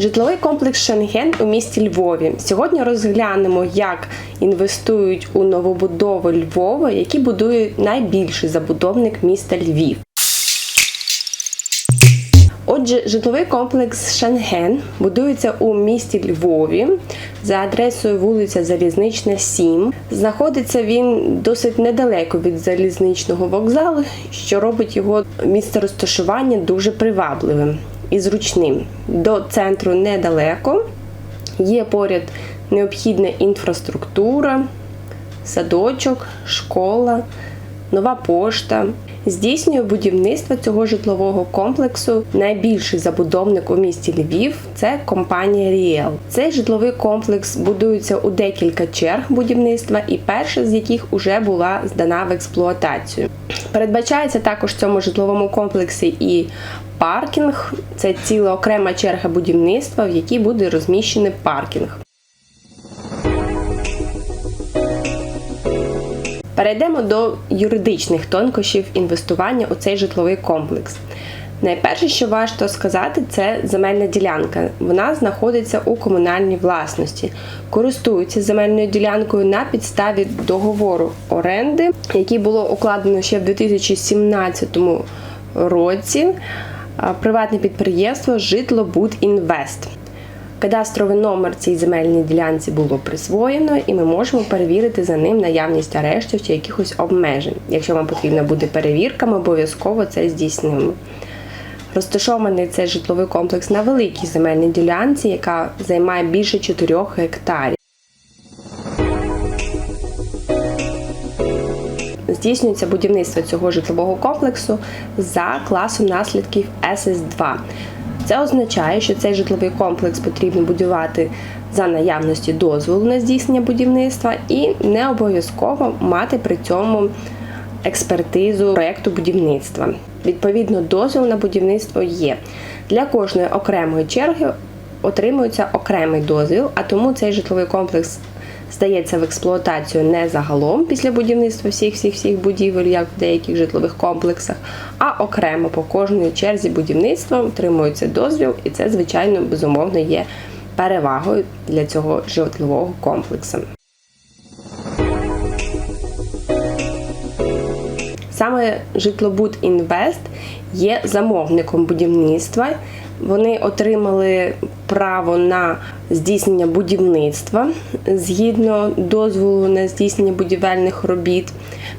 Житловий комплекс Шенген у місті Львові. Сьогодні розглянемо, як інвестують у новобудови Львова, які будує найбільший забудовник міста Львів. Отже, житловий комплекс Шенген будується у місті Львові за адресою вулиця Залізнична, 7. Знаходиться він досить недалеко від залізничного вокзалу, що робить його місце розташування дуже привабливим і зручним. До центру недалеко. Є поряд необхідна інфраструктура, садочок, школа, нова пошта. Здійснює будівництво цього житлового комплексу найбільший забудовник у місті Львів це компанія Ріел. Цей житловий комплекс будується у декілька черг будівництва, і перша з яких вже була здана в експлуатацію. Передбачається також в цьому житловому комплексі і паркінг. Це ціла окрема черга будівництва, в якій буде розміщений паркінг. Перейдемо до юридичних тонкощів інвестування у цей житловий комплекс. Найперше, що варто сказати, це земельна ділянка. Вона знаходиться у комунальній власності, користуються земельною ділянкою на підставі договору оренди, який було укладено ще в 2017 році. Приватне підприємство Житлобудінвест. Кадастровий номер цій земельній ділянці було присвоєно, і ми можемо перевірити за ним наявність арештів чи якихось обмежень. Якщо вам потрібна буде перевірка, ми обов'язково це здійснимо. Розташований цей житловий комплекс на великій земельній ділянці, яка займає більше 4 гектарів. Здійснюється будівництво цього житлового комплексу за класом наслідків СС2. Це означає, що цей житловий комплекс потрібно будувати за наявності дозволу на здійснення будівництва і не обов'язково мати при цьому експертизу проєкту будівництва. Відповідно, дозвіл на будівництво є. Для кожної окремої черги отримується окремий дозвіл, а тому цей житловий комплекс здається в експлуатацію не загалом після будівництва всіх всіх всіх будівель, як в деяких житлових комплексах, а окремо по кожній черзі будівництва отримується дозвіл, і це, звичайно, безумовно є перевагою для цього житлового комплексу. Саме Житлобуд Інвест є замовником будівництва. Вони отримали право на здійснення будівництва згідно дозволу на здійснення будівельних робіт.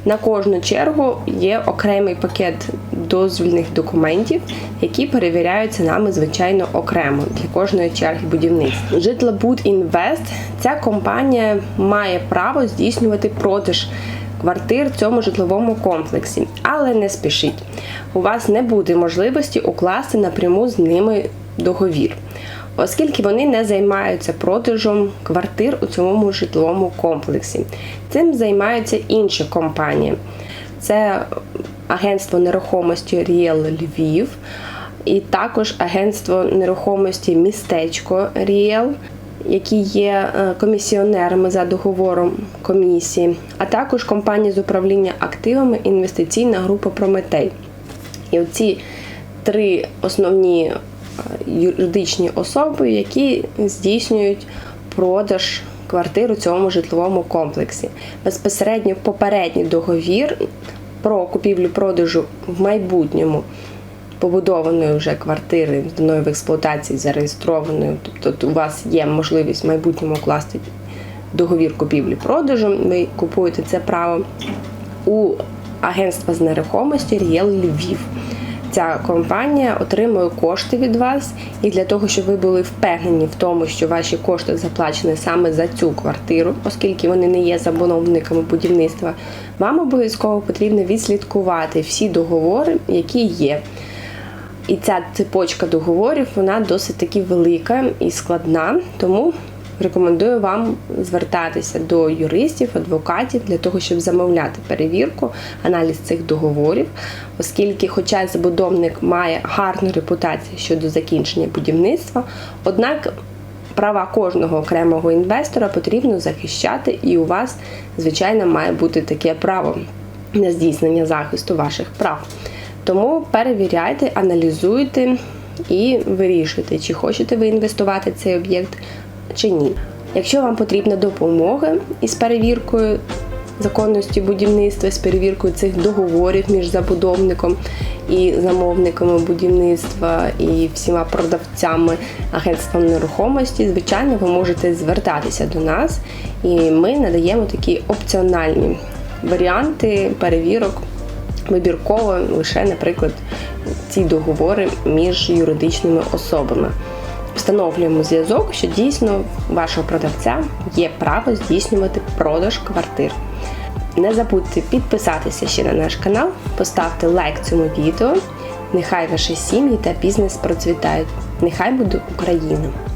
На кожну чергу є окремий пакет дозвільних документів, які перевіряються нами, звичайно, окремо для кожної черги будівництва. Житлобуд Інвест ця компанія має право здійснювати продаж квартир в цьому житловому комплексі, але не спішіть. У вас не буде можливості укласти напряму з ними договір, оскільки вони не займаються продажем квартир у цьому житловому комплексі. Цим займаються інші компанії. Це агентство нерухомості Ріел Львів. І також агентство нерухомості Містечко Ріел, які є е, комісіонерами за договором комісії, а також компанія з управління активами інвестиційна група Прометей. І оці три основні е, юридичні особи, які здійснюють продаж квартир у цьому житловому комплексі. Безпосередньо попередній договір про купівлю-продажу в майбутньому побудованої вже квартири зданою в експлуатації зареєстрованою, тобто у вас є можливість в майбутньому укласти договір купівлі-продажу, ви купуєте це право у агентства з нерухомості Ріел Львів. Ця компанія отримує кошти від вас, і для того, щоб ви були впевнені в тому, що ваші кошти заплачені саме за цю квартиру, оскільки вони не є забудовниками будівництва, вам обов'язково потрібно відслідкувати всі договори, які є. І ця цепочка договорів вона досить таки велика і складна, тому рекомендую вам звертатися до юристів, адвокатів для того, щоб замовляти перевірку, аналіз цих договорів, оскільки, хоча забудовник має гарну репутацію щодо закінчення будівництва, однак права кожного окремого інвестора потрібно захищати, і у вас, звичайно, має бути таке право на здійснення захисту ваших прав. Тому перевіряйте, аналізуйте і вирішуєте, чи хочете ви інвестувати в цей об'єкт чи ні. Якщо вам потрібна допомога із перевіркою законності будівництва, з перевіркою цих договорів між забудовником і замовниками будівництва і всіма продавцями агентством нерухомості, звичайно, ви можете звертатися до нас, і ми надаємо такі опціональні варіанти перевірок вибірково лише, наприклад, ці договори між юридичними особами. Встановлюємо зв'язок, що дійсно вашого продавця є право здійснювати продаж квартир. Не забудьте підписатися ще на наш канал, поставте лайк цьому відео. Нехай ваші сім'ї та бізнес процвітають. Нехай буде Україна!